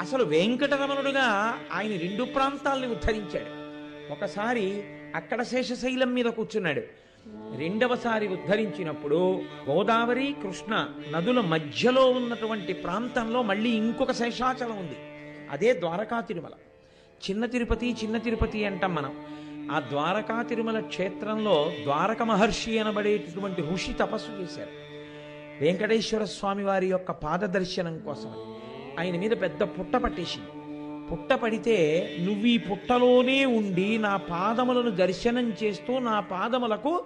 అసలు వెంకటరమణుడుగా ఆయన రెండు ప్రాంతాల్ని ఉద్ధరించాడు. ఒకసారి అక్కడ శేషశైలం మీద కూర్చున్నాడు. రెండవసారి ఉద్ధరించినప్పుడు గోదావరి కృష్ణ నదుల మధ్యలో ఉన్నటువంటి ప్రాంతంలో మళ్ళీ ఇంకొక శేషాచలం ఉంది. అదే ద్వారకా తిరుమల. చిన్న తిరుపతి చిన్న తిరుపతి అంటాం మనం. ఆ ద్వారకా తిరుమల క్షేత్రంలో ద్వారక మహర్షి అనబడేటటువంటి ఋషి తపస్సు చేశారు. వెంకటేశ్వర స్వామి వారి యొక్క పాద దర్శనం కోసం ఆయన మీద పెద్ద పుట్ట పట్టేసింది. పుట్ట పడితే నువ్వు ఈ పుట్టలోనే ఉండి నా పాదములను దర్శనం చేస్తూ నా పాదములకు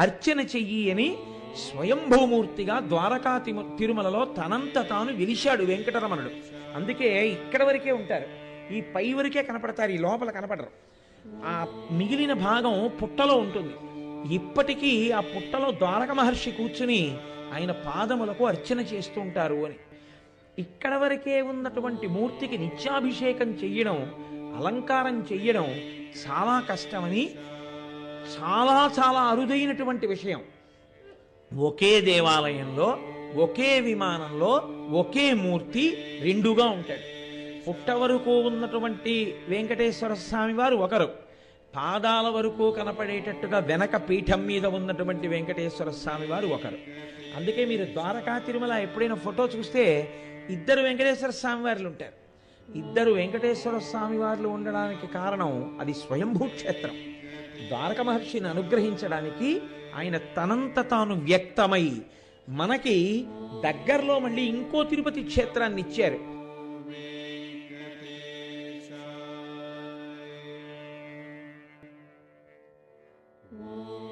అర్చన చెయ్యి అని స్వయంభూమూర్తిగా ద్వారకా తిరుమలలో తనంత తాను వెలిశాడు వెంకటరమణుడు. అందుకే ఇక్కడ వరకే ఉంటారు. ఈ పై వరకే కనపడతారు ఈ లోపల కనపడరు. ఆ మిగిలిన భాగం పుట్టలో ఉంటుంది. ఇప్పటికీ ఆ పుట్టలో ద్వారక మహర్షి కూర్చుని ఆయన పాదములకు అర్చన చేస్తూ ఉంటారు అని. ఇక్కడ వరకే ఉన్నటువంటి మూర్తికి నిత్యాభిషేకం చెయ్యడం అలంకారం చెయ్యడం చాలా కష్టమని చాలా చాలా అరుదైనటువంటి విషయం. ఒకే దేవాలయంలో ఒకే విమానంలో ఒకే మూర్తి రెండుగా ఉంటాడు. పుట్ట వరకు ఉన్నటువంటి వెంకటేశ్వర స్వామి వారు ఒకరు. పాదాల వరకు కనపడేటట్టుగా వెనక పీఠం మీద ఉన్నటువంటి వెంకటేశ్వర స్వామి వారు ఒకరు. అందుకే మీరు ద్వారకా తిరుమల ఎప్పుడైనా ఫోటో చూస్తే ఇద్దరు వెంకటేశ్వర స్వామి వారులు ఉంటారు. ఇద్దరు వెంకటేశ్వర స్వామి వారులు ఉండడానికి కారణం అది స్వయంభూ క్షేత్రం. ద్వారక మహర్షిని అనుగ్రహించడానికి ఆయన తనంత తాను వ్యక్తమై మనకి దగ్గరలో మళ్ళీ ఇంకో తిరుపతి క్షేత్రాన్ని ఇచ్చారు. Mm.